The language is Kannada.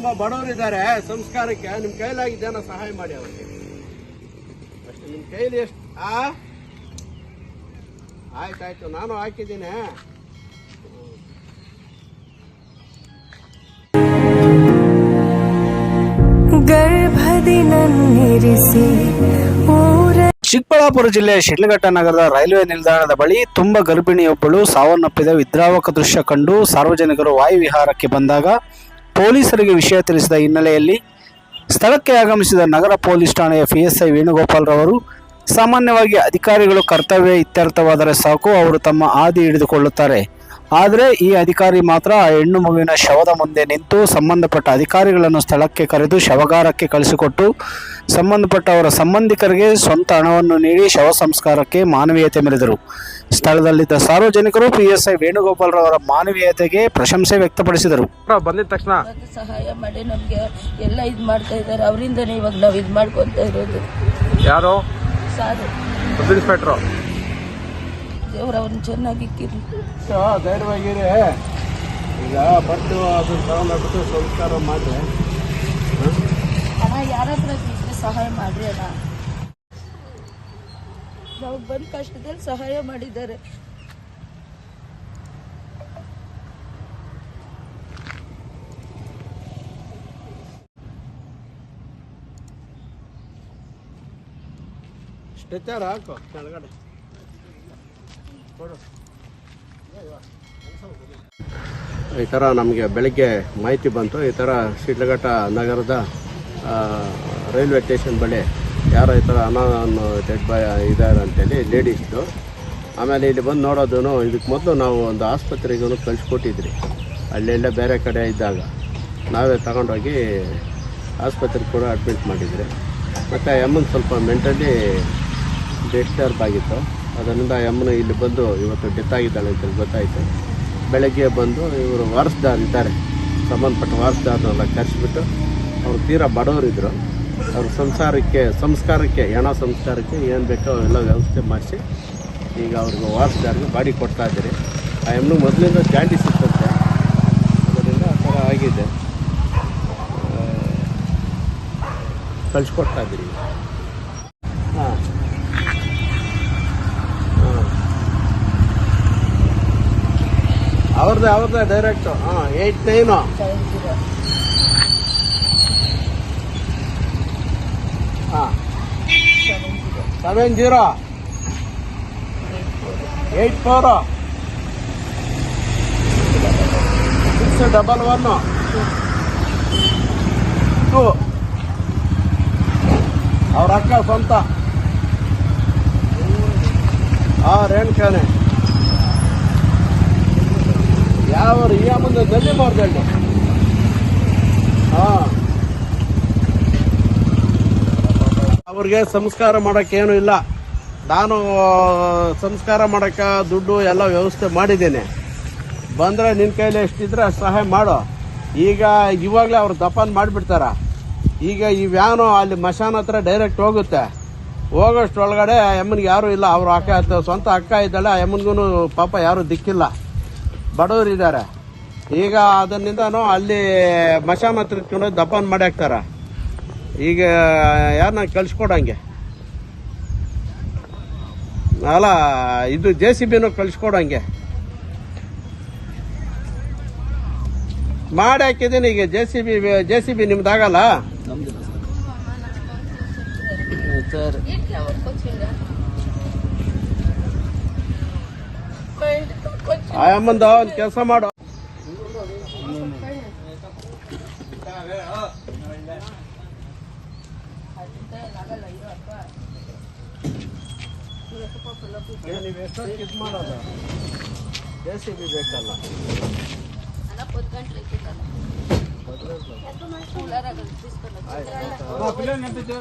ತುಂಬಾ ಬಡವರಿದ್ದಾರೆ. ಸಂಸ್ಕಾರಕ್ಕೆ ನಿಮ್ ಕೈಲಾಗಿದ್ದೇನೋ ಸಹಾಯ ಮಾಡಿ ಅವ್ರಿಗೆ. ಅಷ್ಟು ನಿಮ್ ಕೈಲಿ ಎಷ್ಟು ಆ? ಆಯ್ತಾಯ್ತು ನಾನು ಹಾಕಿದ್ದೀನಿ. ಗರ್ಭದಿನನ್ನಿರಿಸಿ ಊರ ಚಿಕ್ಕಬಳ್ಳಾಪುರ ಜಿಲ್ಲೆಯ ಶಿಡ್ಲಘಟ್ಟ ನಗರದ ರೈಲ್ವೆ ನಿಲ್ದಾಣದ ಬಳಿ ತುಂಬ ಗರ್ಭಿಣಿಯೊಬ್ಬಳು ಸಾವನ್ನಪ್ಪಿದ ವಿದ್ರಾವಕ ದೃಶ್ಯ ಕಂಡು ಸಾರ್ವಜನಿಕರು ವಾಯುವಿಹಾರಕ್ಕೆ ಬಂದಾಗ ಪೊಲೀಸರಿಗೆ ವಿಷಯ ತಿಳಿಸಿದ ಹಿನ್ನೆಲೆಯಲ್ಲಿ ಸ್ಥಳಕ್ಕೆ ಆಗಮಿಸಿದ ನಗರ ಪೊಲೀಸ್ ಠಾಣೆಯ ಪಿಎಸ್ಐ ವೇಣುಗೋಪಾಲ್ ರವರು, ಸಾಮಾನ್ಯವಾಗಿ ಅಧಿಕಾರಿಗಳು ಕರ್ತವ್ಯ ಇತ್ಯರ್ಥವಾದರೆ ಸಾಕು, ಅವರು ತಮ್ಮ ಹಾದಿ ಹಿಡಿದುಕೊಳ್ಳುತ್ತಾರೆ. ಆದರೆ ಈ ಅಧಿಕಾರಿ ಮಾತ್ರ ಆ ಹೆಣ್ಣು ಮಗುವಿನ ಶವದ ಮುಂದೆ ನಿಂತು ಸಂಬಂಧಪಟ್ಟ ಅಧಿಕಾರಿಗಳನ್ನು ಸ್ಥಳಕ್ಕೆ ಕರೆದು ಶವಗಾರಕ್ಕೆ ಕಳಿಸಿಕೊಟ್ಟು ಸಂಬಂಧಪಟ್ಟವರ ಸಂಬಂಧಿಕರಿಗೆ ಸ್ವಂತ ಹಣವನ್ನು ನೀಡಿ ಶವ ಸಂಸ್ಕಾರಕ್ಕೆ ಮಾನವೀಯತೆ ಮೆರೆದರು. ಸ್ಥಳದಲ್ಲಿದ್ದ ಸಾರ್ವಜನಿಕರು ಪಿಎಸ್ಐ ವೇಣುಗೋಪಾಲ್ ರವರ ಮಾನವೀಯತೆಗೆ ಪ್ರಶಂಸೆ ವ್ಯಕ್ತಪಡಿಸಿದರು. ಬಂದಿದ ತಕ್ಷಣ. ಸಹಾಯ ಮಾಡಿ ನಮಗೆ ಎಲ್ಲ ಇದು ಮಾಡ್ತಾ ಇದ್ದಾರೆ. ಅವರಿಂದನೇ ಇವಾಗ ನಾವು ಇದು ಮಾಡ್ಕೊತಾ ಇರೋದು. ಯಾರು? ಇನ್ಸ್ಪೆಕ್ಟ್ರು ದೇವ್ರ ಅವ್ರನ್ನ ಚೆನ್ನಾಗಿ ಇಕ್ಕಿರ್ಲಿ. ಧೈರ್ಯವಾಗಿರಿ. ಈಗ ಬಟ್ಟು ಅದನ್ನ ತಗೊಂಡೋಗ್ಬಿಟ್ಟು ಸಂಸ್ಕಾರ ಮಾಡಿ ಅಣ್ಣ ಯಾರ ಹತ್ರ ಇದ್ರೆ ಸಹಾಯ ಮಾಡ್ರಿ ಅಣ್ಣ. ನಾವು ಬಂದ ಕಷ್ಟದಲ್ಲಿ ಸಹಾಯ ಮಾಡಿದ್ದಾರೆ. ಸ್ಟ್ರೆಚರ್ ಹಾಕು ಕೆಳಗಡೆ. ಈ ಥರ ನಮಗೆ ಬೆಳಗ್ಗೆ ಮಾಹಿತಿ ಬಂತು. ಈ ಥರ ಶಿಡ್ಲಘಟ್ಟ ನಗರದ ರೈಲ್ವೆ ಸ್ಟೇಷನ್ ಬಳಿ ಯಾರೋ ಈ ಥರ ಅನ್ನ ಡೆಡ್ ಬಾಯ್ ಇದ್ದಾರೆ ಅಂತೇಳಿ ಲೇಡೀಸ್ದು. ಆಮೇಲೆ ಇಲ್ಲಿ ಬಂದು ನೋಡೋದೂ ಇದಕ್ಕೆ ಮೊದಲು ನಾವು ಒಂದು ಆಸ್ಪತ್ರೆಗೂ ಕಳಿಸ್ಕೊಟ್ಟಿದ್ರಿ. ಅಲ್ಲೆಲ್ಲ ಬೇರೆ ಕಡೆ ಇದ್ದಾಗ ನಾವೇ ತಗೊಂಡೋಗಿ ಆಸ್ಪತ್ರೆಗೆ ಕೂಡ ಅಡ್ಮಿಟ್ ಮಾಡಿದ್ರಿ. ಮತ್ತು ಎಮ್ಮನ್ ಸ್ವಲ್ಪ ಮೆಂಟಲಿ ಡಿಸ್ಟರ್ಬ್ ಆಗಿತ್ತು. ಅದರಿಂದ ಎಮ್ಮನ ಇಲ್ಲಿ ಬಂದು ಇವತ್ತು ಡೆತ್ ಆಗಿದ್ದಾಳೆ ಅಂತೇಳಿ ಗೊತ್ತಾಯಿತು. ಬೆಳಗ್ಗೆ ಬಂದು ಇವರು ವಾರಸ್ದಾರ್ ಇದ್ದಾರೆ. ಸಂಬಂಧಪಟ್ಟ ವಾರಸ್ದಾರನ್ನೆಲ್ಲ ಕರೆಸಿಬಿಟ್ಟು ಅವರು ತೀರಾ ಬಡವರಿದ್ದರು ಅವ್ರ ಸಂಸಾರಕ್ಕೆ, ಸಂಸ್ಕಾರಕ್ಕೆ, ಹೆಣ ಸಂಸ್ಕಾರಕ್ಕೆ ಏನು ಬೇಕೋ ಅವೆಲ್ಲ ವ್ಯವಸ್ಥೆ ಮಾಡಿಸಿ ಈಗ ಅವ್ರಿಗೆ ವಾರಸ್ದಾರಿಗೆ ಬಾಡಿ ಕೊಡ್ತಾ ಇದ್ದೀರಿ. ಆ ಎಮ್ಮನು ಮೊದಲಿಂದ ಜಾಂಡಿ ಸಿಕ್ಕಂತೆ ಅದರಿಂದ ಆ ಥರ ಆಗಿದೆ. ಕಳಿಸ್ಕೊಡ್ತಾ ಹಾಂ ಅವ್ರದ್ದೇ ಅವ್ರದ್ದೇ ಡೈರೆಕ್ಟು ಹಾಂ ಏಯ್ಟ್ ನೈನು ಹಾಂ. Seven zero eight four six double one two ಅವ್ರ ಅಕ್ಕ ಸ್ವಂತ. ಆ ರೇಣುಕಾನೆ ಯಾವ ಈ ಮುಂದೆ ಜಲ್ದಿ ಮಾಡ್ದಲ್ಲಿ ಹಾ. ಅವ್ರಿಗೆ ಸಂಸ್ಕಾರ ಏನು ಇಲ್ಲ. ನಾನು ಸಂಸ್ಕಾರ ಮಾಡೋಕ್ಕೆ ದುಡ್ಡು ಎಲ್ಲ ವ್ಯವಸ್ಥೆ ಮಾಡಿದ್ದೇನೆ. ಬಂದ್ರೆ ನಿನ್ನ ಕೈಲಿ ಎಷ್ಟಿದ್ರೆ ಅಷ್ಟು ಸಹಾಯ ಮಾಡು. ಈಗ ಇವಾಗಲೇ ಅವ್ರು ದಫನ್ ಮಾಡಿಬಿಡ್ತಾರ. ಈಗ ಈ ವ್ಯಾನು ಅಲ್ಲಿ ಮಶಾನ್ ಹತ್ರ ಡೈರೆಕ್ಟ್ ಹೋಗುತ್ತೆ. ಹೋಗೋಷ್ಟೊಳಗಡೆ ಅಮ್ಮನಿಗೆ ಯಾರೂ ಇಲ್ಲ. ಅವ್ರ ಅಕ್ಕ, ಸ್ವಂತ ಅಕ್ಕ ಇದ್ದಾಳೆ. ಅಮ್ಮನಿಗೂ ಪಾಪ ಯಾರೂ ದಿಕ್ಕಿಲ್ಲ. ಬಡವರು ಇದ್ದಾರೆ ಈಗ ಅದನ್ನಿಂದನೂ ಅಲ್ಲಿ ಮಶಾನ ಹತ್ರ ಇಟ್ಕೊಂಡು ದಪ್ಪನ್ ಮಾಡಿ ಹಾಕ್ತಾರ. ಈಗ ಯಾರನ್ನ ಕಳ್ಸ್ಕೊಡಂಗೆ ಅಲ್ಲ ಇದು ಜೆ ಸಿ ಬಿನೂ ಕಳ್ಸ್ಕೊಡಂಗೆ ಮಾಡಿ ಹಾಕಿದ್ದೀನಿ ಈಗ J C B J C B ನಿಮ್ದಾಗಲ್ಲ sir ಆ ಅಮ್ಮಂದ ಒಂದು ಕೆಲಸ ಮಾಡು ನೀವು ಎಷ್ಟೊತ್ತಿಗೆ ಇದು ಮಾಡೋದು ಜೆ ಸಿ ಬಿ ಬೇಕಲ್ಲ ಕೂಲರಾಗ ಆಯ್ತು